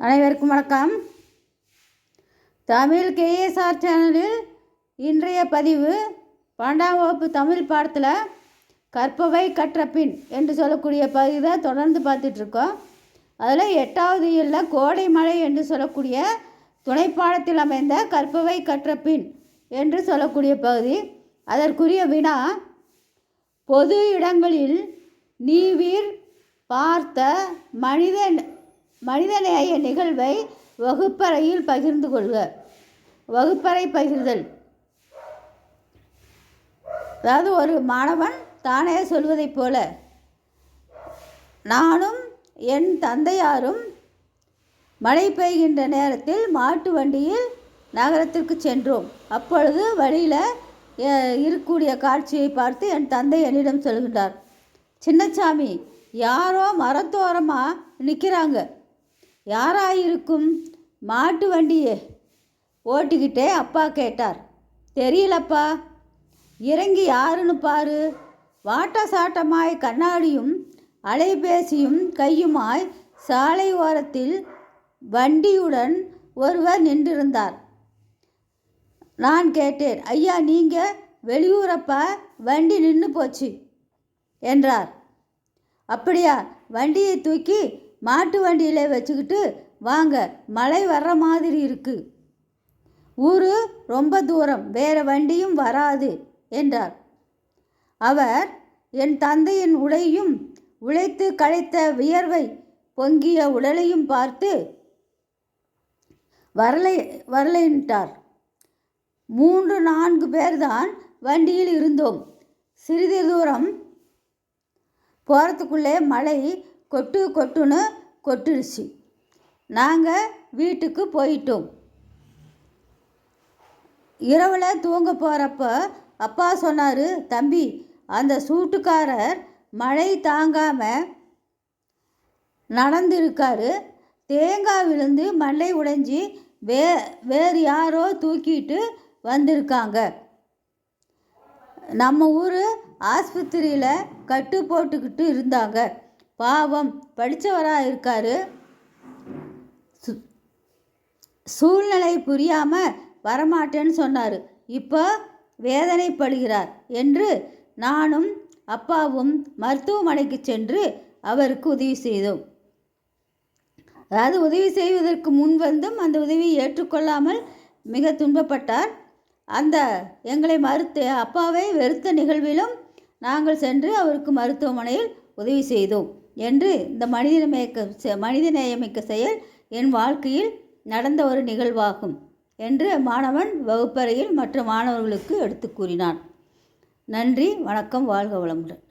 அனைவருக்கும் வணக்கம். தமிழ் கேஎஸ்ஆர் சேனலில் இன்றைய பதிவு பன்னெண்டாம் வகுப்பு தமிழ் பாடத்தில் கற்பவை கற்ற பின் என்று சொல்லக்கூடிய பகுதியை தான் தொடர்ந்து பார்த்துட்ருக்கோம் அதில் எட்டாவது இயலில் கோடை மழை என்று சொல்லக்கூடிய துணைப்பாடத்தில் அமைந்த கற்பவை கற்ற பின் என்று சொல்லக்கூடிய பகுதி. அதற்குரிய வினா பொது இடங்களில் நீவீர் பார்த்த மனித மனிதநேய நிகழ்வை வகுப்பறையில் பகிர்ந்து கொள்க. வகுப்பறை பகிர்தல். அதாவது ஒரு மாணவன் தானே சொல்வதைப் போல நானும் என் தந்தையாரும் மழை பெய்கின்ற நேரத்தில் மாட்டு வண்டியில் நகரத்திற்கு சென்றோம். அப்பொழுது வழியில் இருக்கக்கூடிய காட்சியை பார்த்து என் தந்தை என்னிடம் சொல்கின்றார். சின்னச்சாமி யாரோ மரத்தோரமாக நிற்கிறாங்க யாராயிருக்கும்? மாட்டு வண்டியே ஓட்டிக்கிட்டே அப்பா கேட்டார். தெரியலப்பா. இறங்கி யாருன்னு பாரு. வாட்ட சாட்டமாய் கண்ணாடியும் அலைபேசியும் கையுமாய் சாலை ஓரத்தில் வண்டியுடன் ஒருவர் நின்றிருந்தார். நான் கேட்டேன் ஐயா நீங்கள் வெளியூரப்பா? வண்டி நின்று போச்சு என்றார். அப்படியா வண்டியை தூக்கி மாட்டு வண்டியில் வச்சுக்கிட்டு வாங்க மழை வர்ற மாதிரி இருக்கு. ஊர் ரொம்ப தூரம் வேறு வண்டியும் வராது என்றார். அவர் என் தந்தையின் உடையும் உழைத்து களைத்த வியர்வை பொங்கிய உடலையும் பார்த்து வரலை வரலைன்ட்டார். மூன்று நான்கு பேர்தான் வண்டியில் இருந்தோம். சிறிது தூரம் போகிறதுக்குள்ளே மழை கொட்டு கொட்டுன்னு கொட்டுடுச்சு நாங்கள் வீட்டுக்கு போயிட்டோம். இரவில் தூங்க போகிறப்ப அப்பா சொன்னார் தம்பி அந்த சூட்டுக்காரர் மழை தாங்காமல் நடந்திருக்காரு. தேங்காய் விழுந்து மழை உடைஞ்சி வே வேறு யாரோ தூக்கிட்டு வந்திருக்காங்க. நம்ம ஊர் ஆஸ்பத்திரியில் கட்டு போட்டுக்கிட்டு இருந்தாங்க. பாவம் படித்தவராக இருக்கார். சூழ்நிலை புரியாமல் வரமாட்டேன்னு சொன்னார். இப்போ வேதனைப்படுகிறார் என்று நானும் அப்பாவும் மருத்துவமனைக்கு சென்று அவருக்கு உதவி செய்தோம். அதாவது உதவி செய்வதற்கு முன் வந்தும் அந்த உதவியை ஏற்றுக்கொள்ளாமல் மிக துன்பப்பட்டார். அந்த எங்களை மறுத்த அப்பாவை வெறுத்த நிகழ்விலும் நாங்கள் சென்று அவருக்கு மருத்துவமனையில் உதவி செய்தோம். என்று இந்த மனிதநேயக்க மனிதநேயமிக்க செயல் என் வாழ்க்கையில் நடந்த ஒரு நிகழ்வாகும் என்று மாணவன் வகுப்பறையில் மற்ற மாணவர்களுக்கு எடுத்து கூறினான். நன்றி வணக்கம் வாழ்க வளமுடன்.